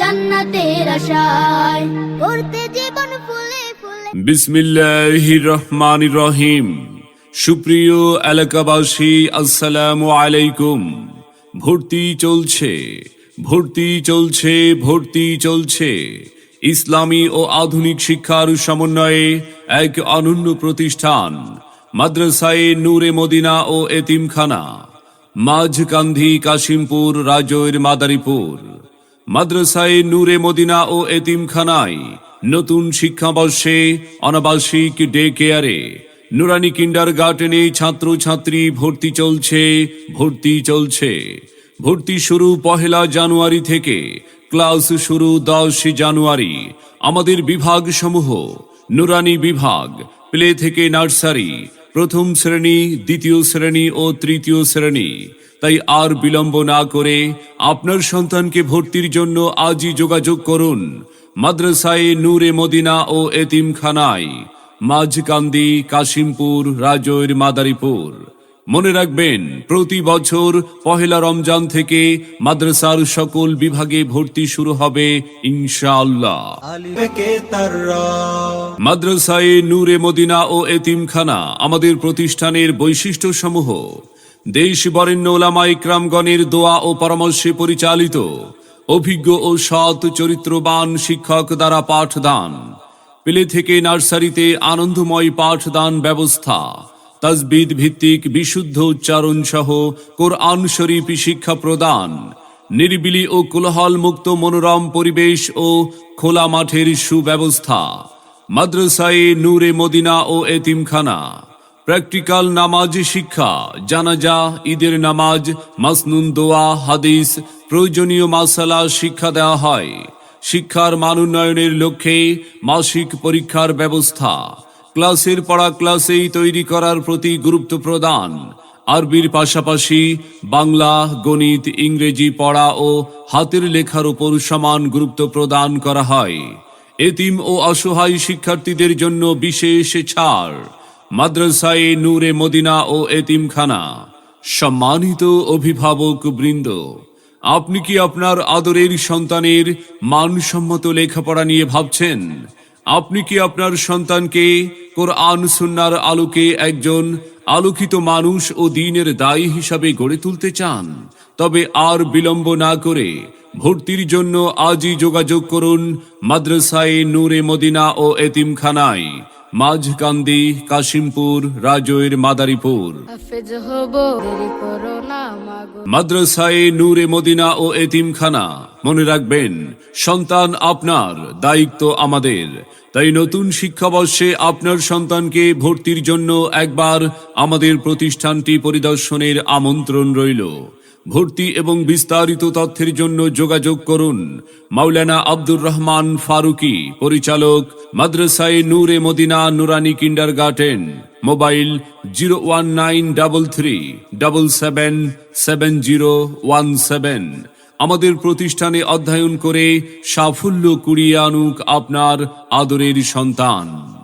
জান্নাতের আশায় রহিম। সুপ্রিয় এলাকাবাসী, আসসালামু আলাইকুম। ভর্তি চলছে ভর্তি চলছে ভর্তি চলছে। ইসলামী ও আধুনিক শিক্ষার সমন্বয়ে এক অনন্য প্রতিষ্ঠান, মাদ্রাসায়ে নূরে মদিনা ও এতিমখানা মাঝকান্ধি কাশিমপুর, রাজৈর মাদারীপুর। মাদ্রাসায় নূরে মদিনা ও এতিমখানায় নতুন শিক্ষাবর্ষে অনাবাসিক ডে কেয়ারে নুরানি কিন্ডার গার্ডেনে ছাত্রছাত্রী ভর্তি চলছে ভর্তি চলছে। ভর্তি শুরু পহেলা জানুয়ারি থেকে, ক্লাস শুরু দশ জানুয়ারি। আমাদের বিভাগ সমূহ নুরানি বিভাগ, প্লে থেকে নার্সারি প্রথম শ্রেণি, দ্বিতীয় শ্রেণি ও তৃতীয় শ্রেণি। তাই আর বিলম্ব না করে আপনার সন্তানকে ভর্তির জন্য আজই যোগাযোগ করুন মাদ্রাসায় নূরে মদিনা ও এতিমখানায়। মাঝকান্দি, কাশিমপুর, রাজৈর, মাদারীপুর। মনে রাখবেন, প্রতি বছর পহেলা রমজান থেকে মাদ্রাসার সকল বিভাগে ভর্তি শুরু হবে ইনশাআল্লাহ। মাদ্রাসায়ে নূরে মদিনা ও এতিমখানা আমাদের প্রতিষ্ঠানের বৈশিষ্ট্য সমূহ দেশ বরেণ্য ওলামা ইকরামগণের দোয়া ও পরামর্শে পরিচালিত অভিজ্ঞ ও সৎ চরিত্রবান শিক্ষক দ্বারা পাঠদান। পেলে থেকে নার্সারিতে আনন্দময় পাঠদান ব্যবস্থা। তাজবিদ ভিত্তিক বিশুদ্ধ উচ্চারণ সহ কোরআন শরীফ শিক্ষা প্রদান। নিরিবিলি ও কোলাহল মুক্ত মনোরম পরিবেশ ও খোলা মাঠের সুব্যবস্থা। মাদ্রাসায়ে নূরে মদিনা ও এতিমখানা। প্র্যাকটিক্যাল নামাজ শিক্ষা, জানাজা, ঈদের নামাজ, মাসনুন দোয়া, হাদিস, প্রয়োজনীয় মাসালা শিক্ষা দেওয়া হয়। শিক্ষার মান উন্নয়নের লক্ষ্যে মাসিক পরীক্ষার ব্যবস্থা। ক্লাসের পড়া ক্লাসেই তৈরি করার প্রতি গুরুত্ব প্রদান। আরবির পাশাপাশি বাংলা, গণিত, ইংরেজি পড়া ও হাতের লেখার উপর সমান গুরুত্ব প্রদান করা হয়। এতিম ও অসহায় শিক্ষার্থীদের জন্য বিশেষ ছাড়। মাদ্রাসায়ে নূরে মদিনা ও এতিমখানা। সম্মানিত অভিভাবক বৃন্দ, আপনি কি আপনার আদরের সন্তানের মানসম্মত লেখাপড়া নিয়ে ভাবছেন? আপনি কি আপনার সন্তানকে কোরআন, সুন্নার আলোকে একজন আলোকিত মানুষ ও দিনের দায়ী হিসাবে গড়ে তুলতে চান? তবে আর বিলম্ব না করে ভর্তির জন্য আজই যোগাযোগ করুন মাদ্রাসায়ে নূরে মদিনা ও এতিমখানায়, মাঝকান্দি, কাশিমপুর, রাজৈর, মাদারীপুর। মাদ্রাসায়ে নূরে মদিনা ও এতিমখানা। মনে রাখবেন, সন্তান আপনার, দায়িত্ব আমাদের। তাই নতুন শিক্ষাবর্ষে আপনার সন্তানকে ভর্তির জন্য একবার আমাদের প্রতিষ্ঠানটি পরিদর্শনের আমন্ত্রণ রইল। ভর্তি এবং বিস্তারিত তথ্যের জন্য যোগাযোগ করুন মাওলানা আব্দুর রহমান ফারুকি, পরিচালক মাদ্রাসায়ে নূরে মদিনা নুরানি kindergarten mobile zero one nine double three double seven seven zero one seven. আমাদের প্রতিষ্ঠানে অধ্যয়ন করে সাফল্য কুড়িয়ে আনুক আপনার আদরের সন্তান।